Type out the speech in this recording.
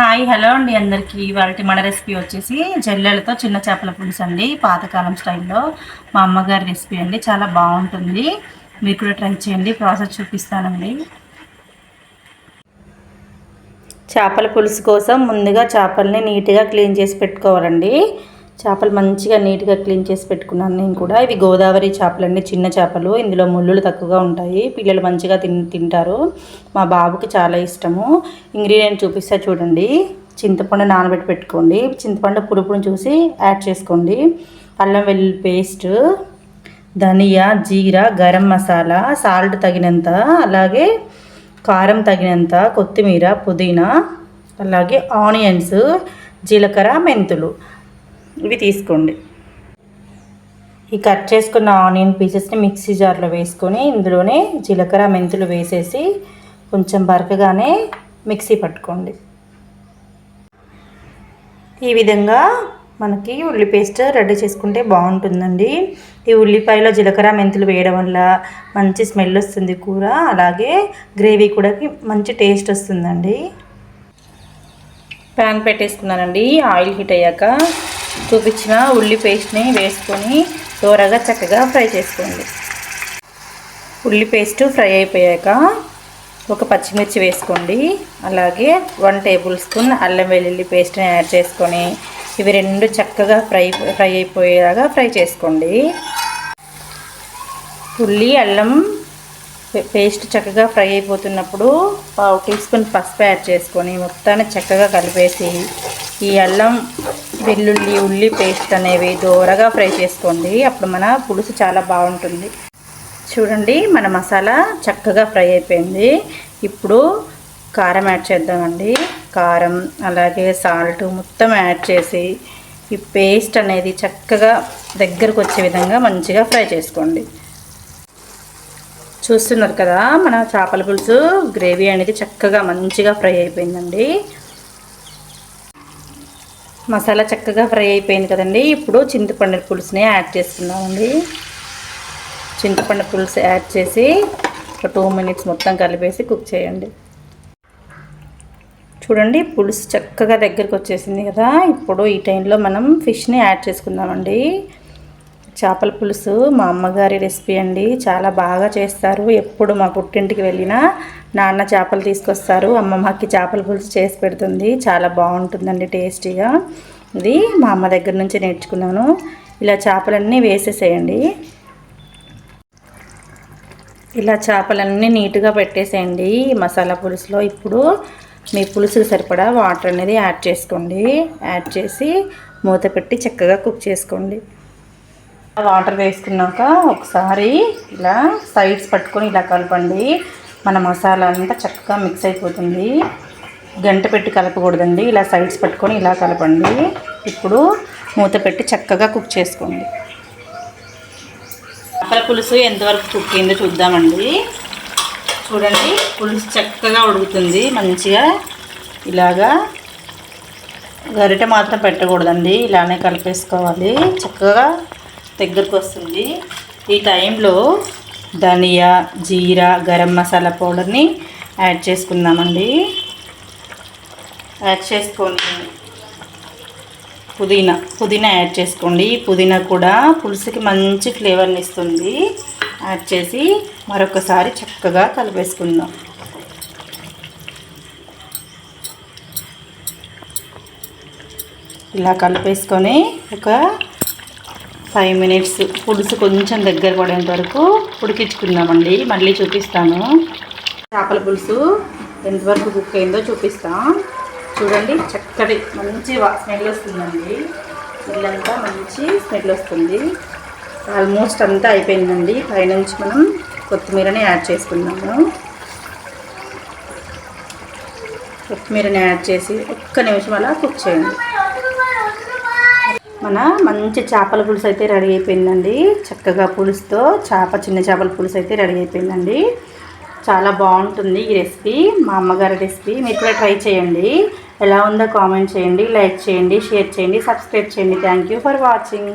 Hi hello అండి అందరికీ. ఇవాళ మన రెసిపీ వచ్చేసి జల్లెలతో చిన్న చేపల పులుసు అండి. పాతకాలం స్టైల్లో మా అమ్మగారి రెసిపీ అండి. చాలా బాగుంటుంది. మీరు కూడా ట్రై చేయండి. ప్రాసెస్ చూపిస్తానండి. చేపల పులుసు కోసం ముందుగా చేపల్ని నీట్గా క్లీన్ చేసి పెట్టుకోవాలండి. చేపలు మంచిగా నీట్గా క్లీన్ చేసి పెట్టుకున్నాను నేను కూడా. ఇవి గోదావరి చేపలండి చిన్న చేపలు. ఇందులో ముళ్ళులు తక్కువగా ఉంటాయి. పిల్లలు మంచిగా తిన్ తింటారు. మా బాబుకి చాలా ఇష్టము. ఇంగ్రీడియంట్ చూపిస్తా చూడండి. చింతపండు నానబెట్టి పెట్టుకోండి. చింతపండు పులుపుని చూసి యాడ్ చేసుకోండి. అల్లం వెల్లుల్లి పేస్ట్ ధనియా జీరా గరం మసాలా సాల్ట్ తగినంత అలాగే కారం తగినంత కొత్తిమీర పుదీనా అలాగే ఆనియన్స్ జీలకర్ర మెంతులు. ఇవి తీసుకోండి. ఈ కట్ చేసుకున్న ఆనియన్ పీసెస్ని మిక్సీ జార్లో వేసుకొని ఇందులోనే జీలకర్ర మెంతులు వేసేసి కొంచెం బరకగానే మిక్సీ పట్టుకోండి. ఈ విధంగా మనకి ఉల్లి పేస్ట్ రెడీ చేసుకుంటే బాగుంటుందండి. ఈ ఉల్లిపాయలో జీలకర్ర మెంతులు వేయడం వల్ల మంచి స్మెల్ వస్తుంది కూర అలాగే గ్రేవీ కూడా మంచి టేస్ట్ వస్తుందండి. ప్యాన్ పెట్టేసుకున్నానండి. ఆయిల్ హీట్ అయ్యాక చూపించిన ఉల్లి పేస్ట్ని వేసుకొని దూరగా చక్కగా ఫ్రై చేసుకోండి. ఉల్లి పేస్ట్ ఫ్రై అయిపోయాక ఒక పచ్చిమిర్చి వేసుకోండి. అలాగే వన్ టేబుల్ స్పూన్ అల్లం వెల్లుల్లి పేస్ట్ని యాడ్ చేసుకొని ఇవి రెండు చక్కగా ఫ్రై ఫ్రై అయిపోయేలాగా ఫ్రై చేసుకోండి. ఉల్లి అల్లం పేస్ట్ చక్కగా ఫ్రై అయిపోతున్నప్పుడు పావు టీ స్పూన్ పసుపు యాడ్ చేసుకొని మొత్తాన్ని చక్కగా కలిపేసి ఈ అల్లం వెల్లుల్లి ఉల్లి పేస్ట్ అనేవి దూరగా ఫ్రై చేసుకోండి. అప్పుడు మన పులుసు చాలా బాగుంటుంది. చూడండి మన మసాలా చక్కగా ఫ్రై అయిపోయింది. ఇప్పుడు కారం యాడ్ చేద్దామండి. కారం అలాగే సాల్ట్ మొత్తం యాడ్ చేసి ఈ పేస్ట్ అనేది చక్కగా దగ్గరకు వచ్చే విధంగా మంచిగా ఫ్రై చేసుకోండి. చూస్తున్నారు కదా మన చేపల పులుసు గ్రేవీ అనేది చక్కగా మంచిగా ఫ్రై అయిపోయిందండి. మసాలా చక్కగా ఫ్రై అయిపోయింది కదండి. ఇప్పుడు చింతపండు పులుసుని యాడ్ చేసుకుందామండి. చింతపండు పులుసు యాడ్ చేసి ఒక టూ మినిట్స్ మొత్తం కలిపేసి కుక్ చేయండి. చూడండి పులుసు చక్కగా దగ్గరికి వచ్చేసింది కదా. ఇప్పుడు ఈ టైంలో మనం ఫిష్ని యాడ్ చేసుకుందామండి. చేపల పులుసు మా అమ్మగారి రెసిపీ అండి. చాలా బాగా చేస్తారు. ఎప్పుడు మా పుట్టింటికి వెళ్ళినా నాన్న చేపలు తీసుకొస్తారు. అమ్మమ్మకి చేపల పులుసు చేసి పెడుతుంది. చాలా బాగుంటుందండి టేస్టీగా. ఇది మా అమ్మ దగ్గర నుంచి నేర్చుకున్నాను. ఇలా చేపలన్నీ వేసేసేయండి. ఇలా చేపలన్నీ నీట్గా పెట్టేసేయండి. మసాలా పులుసులో ఇప్పుడు మీ పులుసుకు సరిపడా వాటర్ అనేది యాడ్ చేసుకోండి. యాడ్ చేసి మూత పెట్టి చక్కగా కుక్ చేసుకోండి. వాటర్ వేసుకున్నాక ఒకసారి ఇలా సైడ్స్ పట్టుకొని ఇలా కలపండి. మన మసాలా అంతా చక్కగా మిక్స్ అయిపోతుంది. గంట పెట్టి కలపకూడదండి. ఇలా సైడ్స్ పట్టుకొని ఇలా కలపండి. ఇప్పుడు మూత పెట్టి చక్కగా కుక్ చేసుకోండి. చేపల పులుసు ఎంతవరకు కుక్ అయిందో చూద్దామండి. చూడండి పులుసు చక్కగా ఉడుకుతుంది. మంచిగా ఇలాగా గరిటె మాత్రం పెట్టకూడదండి. ఇలానే కలిపేసుకోవాలి. చక్కగా దగ్గరకు వస్తుంది. ఈ టైంలో ధనియా జీరా గరం మసాలా పౌడర్ని యాడ్ చేసుకుందామండి. యాడ్ చేసుకొని పుదీనా పుదీనా యాడ్ చేసుకోండి. పుదీనా కూడా పులుసుకి మంచి ఫ్లేవర్ని ఇస్తుంది. యాడ్ చేసి మరొకసారి చక్కగా కలిపేసుకుందాం. ఇలా కలిపేసుకొని ఒక ఫైవ్ మినిట్స్ పులుసు కొంచెం దగ్గర పడేంత వరకు ఉడికించుకుందామండి. మళ్ళీ చూపిస్తాను. చేపల పులుసు ఎంతవరకు కుక్ అయిందో చూపిస్తాం. చూడండి చక్కటి మంచి స్మెల్ వస్తుందండి. ఇల్లంతా మంచి స్మెల్ వస్తుంది. ఆల్మోస్ట్ అంతా అయిపోయిందండి. పైనుంచి మనం కొత్తిమీరని యాడ్ చేసుకుందాము. కొత్తిమీరని యాడ్ చేసి ఒక్క నిమిషం అలా కుక్ చేయండి. మన మంచి చేపల పులుసు అయితే రెడీ అయిపోయిందండి. చక్కగా పులుసుతో చేప చిన్న చేపల పులుసు అయితే రెడీ అయిపోయిందండి. చాలా బాగుంటుంది ఈ రెసిపీ మా అమ్మగారి రెసిపీ. మీరు కూడా ట్రై చేయండి. ఎలా ఉందో కామెంట్ చేయండి లైక్ చేయండి షేర్ చేయండి సబ్స్క్రైబ్ చేయండి. Thank you for watching